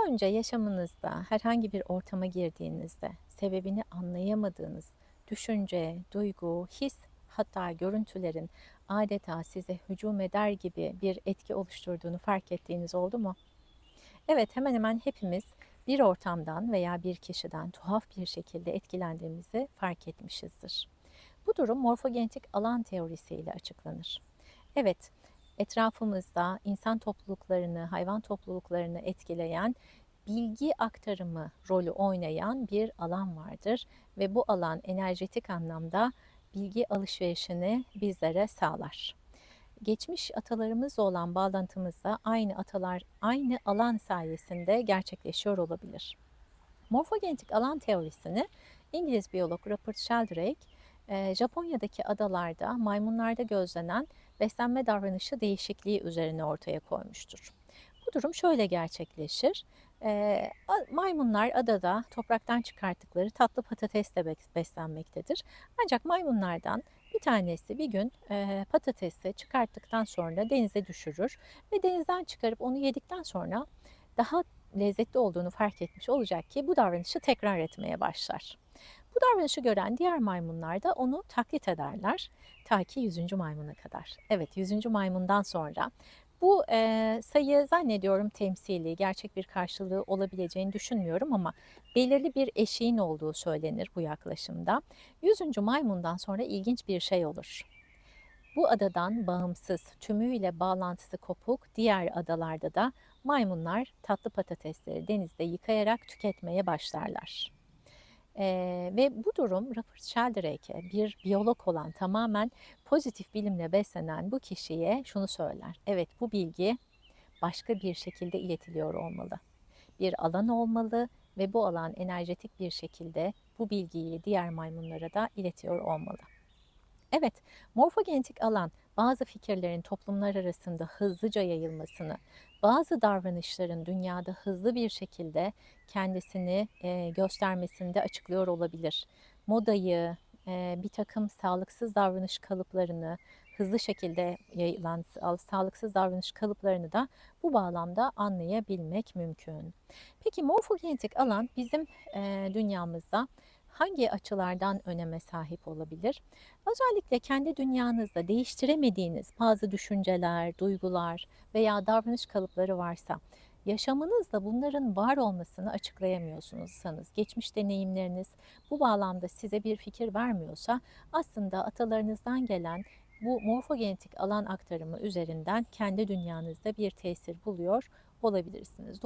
Daha önce yaşamınızda herhangi bir ortama girdiğinizde sebebini anlayamadığınız düşünce, duygu, his hatta görüntülerin adeta size hücum eder gibi bir etki oluşturduğunu fark ettiğiniz oldu mu? Evet, hemen hemen hepimiz bir ortamdan veya bir kişiden tuhaf bir şekilde etkilendiğimizi fark etmişizdir. Bu durum morfogenetik alan teorisiyle açıklanır. Evet, etrafımızda insan topluluklarını, hayvan topluluklarını etkileyen bilgi aktarımı rolü oynayan bir alan vardır ve bu alan enerjetik anlamda bilgi alışverişini bizlere sağlar. Geçmiş atalarımızla olan bağlantımız da aynı atalar, aynı alan sayesinde gerçekleşiyor olabilir. Morfogenetik alan teorisini İngiliz biyolog Rupert Sheldrake, Japonya'daki adalarda maymunlarda gözlenen beslenme davranışı değişikliği üzerine ortaya koymuştur. Bu durum şöyle gerçekleşir. Maymunlar adada topraktan çıkarttıkları tatlı patatesle beslenmektedir. Ancak maymunlardan bir tanesi bir gün e, patatesi çıkarttıktan sonra denize düşürür ve denizden çıkarıp onu yedikten sonra daha lezzetli olduğunu fark etmiş olacak ki bu davranışı tekrar etmeye başlar. Bu davranışı gören diğer maymunlar da onu taklit ederler ta ki 100. maymuna kadar. Evet 100. maymundan sonra bu e, sayı zannediyorum temsili, gerçek bir karşılığı olabileceğini düşünmüyorum ama belirli bir eşiğin olduğu söylenir bu yaklaşımda. 100. maymundan sonra ilginç bir şey olur. Bu adadan bağımsız, tümüyle bağlantısı kopuk diğer adalarda da maymunlar tatlı patatesleri denizde yıkayarak tüketmeye başlarlar. Ee, ve bu durum Rupert Sheldrake'e bir biyolog olan tamamen pozitif bilimle beslenen bu kişiye şunu söyler. Evet bu bilgi başka bir şekilde iletiliyor olmalı. Bir alan olmalı ve bu alan enerjetik bir şekilde bu bilgiyi diğer maymunlara da iletiyor olmalı. Evet, morfogenetik alan bazı fikirlerin toplumlar arasında hızlıca yayılmasını, bazı davranışların dünyada hızlı bir şekilde kendisini e, göstermesini açıklıyor olabilir. Modayı, e, bir takım sağlıksız davranış kalıplarını, hızlı şekilde yayılan sağlıksız davranış kalıplarını da bu bağlamda anlayabilmek mümkün. Peki morfogenetik alan bizim e, dünyamızda hangi açılardan öneme sahip olabilir? Özellikle kendi dünyanızda değiştiremediğiniz bazı düşünceler, duygular veya davranış kalıpları varsa yaşamınızda bunların var olmasını açıklayamıyorsunuzsanız, geçmiş deneyimleriniz bu bağlamda size bir fikir vermiyorsa aslında atalarınızdan gelen bu morfogenetik alan aktarımı üzerinden kendi dünyanızda bir tesir buluyor olabilirsiniz.